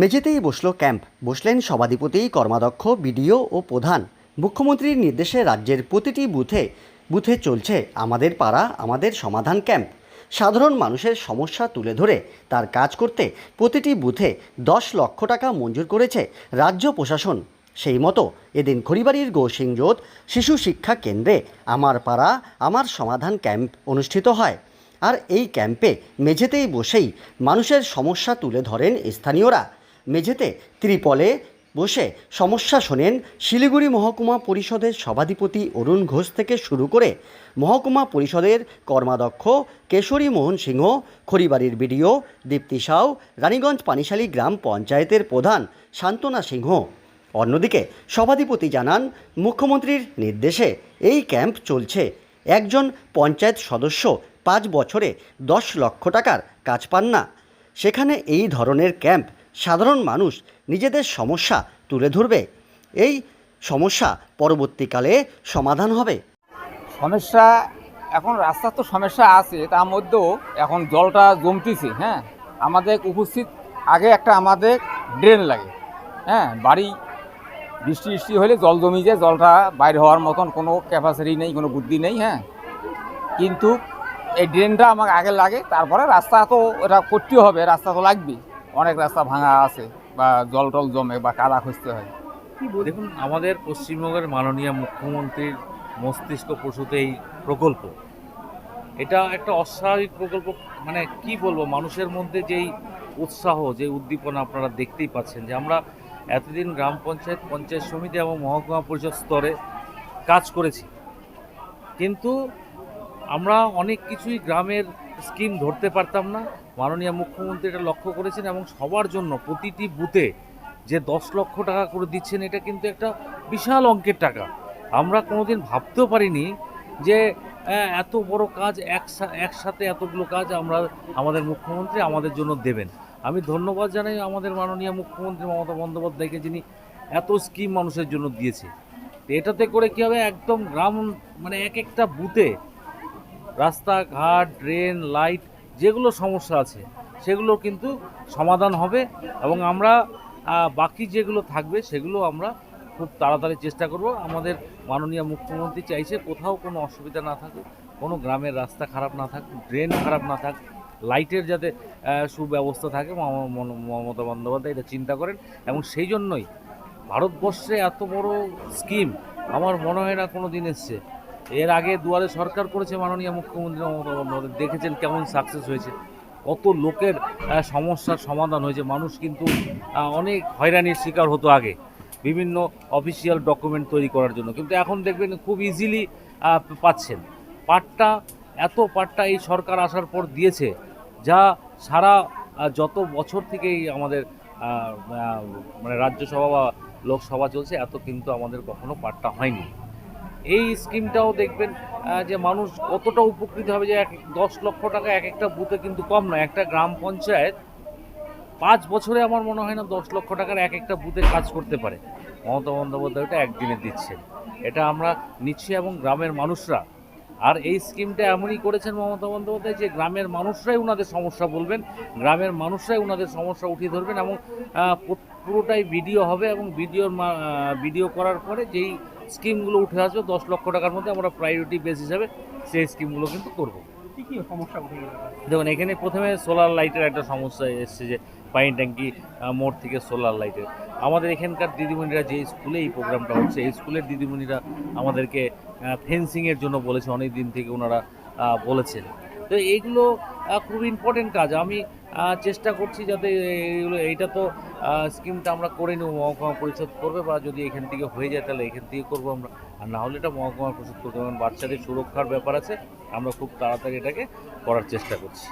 মেঝেতেই বসল ক্যাম্প। বসলেন সভাধিপতি, কর্মাধ্যক্ষ, বিডিও ও প্রধান। মুখ্যমন্ত্রীর নির্দেশে রাজ্যের প্রতিটি বুথে বুথে চলছে আমাদের পাড়া, আমাদের সমাধান ক্যাম্প। সাধারণ মানুষের সমস্যা তুলে ধরে তার কাজ করতে প্রতিটি বুথে দশ লক্ষ টাকা মঞ্জুর করেছে রাজ্য প্রশাসন। সেই মতো এদিন খড়িবাড়ির গৌসিংজোত শিশু শিক্ষা কেন্দ্রে আমার পাড়া, আমার সমাধান ক্যাম্প অনুষ্ঠিত হয়। আর এই ক্যাম্পে মেঝেতেই বসেই মানুষের সমস্যা তুলে ধরেন স্থানীয়রা। মেঝেতে ত্রিপলে বসে সমস্যা শোনেন শিলিগুড়ি মহকুমা পরিষদের সভাধিপতি অরুণ ঘোষ থেকে শুরু করে মহকুমা পরিষদের কর্মাধ্যক্ষ কেশরী মোহন সিংহ, খড়িবাড়ির বিডিও দীপ্তি সাউ, রানীগঞ্জ পানিশালী গ্রাম পঞ্চায়েতের প্রধান শান্তনা সিংহ। অন্যদিকে সভাধিপতি জানান, মুখ্যমন্ত্রীর নির্দেশে এই ক্যাম্প চলছে। একজন পঞ্চায়েত সদস্য পাঁচ বছরে দশ লক্ষ টাকার কাজ পান না। সেখানে এই ধরনের ক্যাম্প সাধারণ মানুষ নিজেদের সমস্যা তুলে ধরবে। এই সমস্যা পরবর্তীকালে সমাধান হবে। সমস্যা, এখন রাস্তার তো সমস্যা আছে, তার মধ্যেও এখন জলটা জমতেছে হ্যাঁ? আমাদের উপস্থিত আগে একটা আমাদের ড্রেন লাগে হ্যাঁ? বাড়ি বৃষ্টি বৃষ্টি হলে জল জমি যায়, জলটা বাইরে হওয়ার মতন কোনো ক্যাপাসিটি নেই, কোনো বুদ্ধি নেই হ্যাঁ? কিন্তু এই ড্রেনটা আমাকে আগে লাগে, তারপরে রাস্তা তো এটা করতে হবে, রাস্তা তো লাগবে অনেক রাস্তা ভাঙা আছে বা জল টল জমে বা কাদা খুঁজতে হয়। দেখুন আমাদের পশ্চিমবঙ্গের মাননীয় মুখ্যমন্ত্রীর মস্তিষ্ক প্রসূত এই প্রকল্প এটা একটা অস্বাভাবিক প্রকল্প। মানে কি বলব মানুষের মধ্যে যেই উৎসাহ যে উদ্দীপনা আপনারা দেখতেই পাচ্ছেন যে আমরা এতদিন গ্রাম পঞ্চায়েত পঞ্চায়েত সমিতি এবং মহকুমা পরিষদ স্তরে কাজ করেছি। কিন্তু আমরা অনেক কিছুই গ্রামের স্কিম ধরতে পারতাম না। মাননীয় মুখ্যমন্ত্রী এটা লক্ষ্য করেছেন এবং সবার জন্য প্রতিটি বুথে যে দশ লক্ষ টাকা করে দিচ্ছেন, এটা কিন্তু একটা বিশাল অঙ্কের টাকা। আমরা কোনোদিন ভাবতেও পারিনি যে এত বড় কাজ একসা- একসাথে এতগুলো কাজ আমরা আমাদের মুখ্যমন্ত্রী আমাদের জন্য দেবেন। আমি ধন্যবাদ জানাই আমাদের মাননীয় মুখ্যমন্ত্রী মমতা বন্দ্যোপাধ্যায়কে, যিনি এত স্কিম মানুষের জন্য দিয়েছে। এটাতে করে কী হবে? একদম গ্রাম মানে এক একটা বুথে রাস্তাঘাট, ড্রেন, লাইট, যেগুলো সমস্যা আছে, সেগুলো কিন্তু সমাধান হবে এবং আমরা বাকি যেগুলো থাকবে সেগুলো আমরা খুব তাড়াতাড়ি চেষ্টা করব। আমাদের মাননীয় মুখ্যমন্ত্রী চাইছে কোথাও কোনো অসুবিধা না থাকুক, কোনো গ্রামের রাস্তা খারাপ না থাকুক, ড্রেন খারাপ না থাক, লাইটের যাতে সুব্যবস্থা থাকে মম- মম- মমতা বন্দ্যোপাধ্যায় এটা চিন্তা করেন এবং সেই জন্যই ভারতবর্ষে এত বড় স্কিম আমার মনে হয় না কোনো দিন এসছে। এর আগে দুয়ারে সরকার করেছে মাননীয় মুখ্যমন্ত্রী মমতা বন্দ্যোপাধ্যায়। দেখেছেন কেমন সাকসেস হয়েছে। কত লোকের সমস্যার সমাধান হয়েছে। মানুষ কিন্তু অনেক হয়রানির শিকার হতো আগে। বিভিন্ন অফিসিয়াল ডকুমেন্ট তৈরি করার জন্য। কিন্তু এখন দেখবেন খুব ইজিলি পাচ্ছেন। পাটটা, এত পাটটা এই সরকার আসার পর দিয়েছে, যা সারা যত বছর থেকেই আমাদের মানে রাজ্যসভা বা লোকসভা চলছে, এত কিন্তু আমাদের কখনো পাট্টা হয়নি। এই স্কিমটাও দেখবেন যে মানুষ কতটা উপকৃত হবে যে এক দশ লক্ষ টাকা এক একটা বুথে কিন্তু কম নয়। একটা গ্রাম পঞ্চায়েত পাঁচ বছরে আমার মনে হয় না দশ লক্ষ টাকার এক একটা বুথে কাজ করতে পারে। মমতা বন্দ্যোপাধ্যায় ওটা একদিনে দিচ্ছে এটা আমরা নিচ্ছি এবং গ্রামের মানুষরা, আর এই স্কিমটা এমনই করেছেন মমতা বন্দ্যোপাধ্যায় যে গ্রামের মানুষরাই ওনাদের সমস্যা বলবেন, গ্রামের মানুষরাই ওনাদের সমস্যা উঠিয়ে ধরবেন এবং পুরোটাই ভিডিও হবে এবং ভিডিওর ভিডিও করার পরে যেই স্কিমগুলো উঠে আসবে দশ লক্ষ টাকার মধ্যে আমরা প্রায়োরিটি বেস হিসাবে সেই স্কিমগুলো কিন্তু করব। দেখুন এখানে প্রথমে সোলার লাইটের একটা সমস্যা এসছে যে পানি ট্যাঙ্কি মোড় থেকে সোলার লাইটের আমাদের এখানকার দিদিমণিরা যে স্কুলে এই প্রোগ্রামটা হচ্ছে এই স্কুলের দিদিমণিরা আমাদেরকে ফেন্সিংয়ের জন্য বলেছে অনেক দিন থেকে ওনারা বলেছেন। তো এইগুলো খুব ইম্পর্টেন্ট কাজ। আমি চেষ্টা করছি যাতে এইগুলো এইটা তো স্কিমটা আমরা করে নেব, মহকুমা পরিষদ করবে বা যদি এখান থেকে হয়ে যায় তাহলে এখান থেকে করব আমরা। আর না হলে এটা মহকুমা পরিষদ করতে কারণ বাচ্চাদের সুরক্ষার ব্যাপার আছে। আমরা খুব তাড়াতাড়ি এটাকে করার চেষ্টা করছি।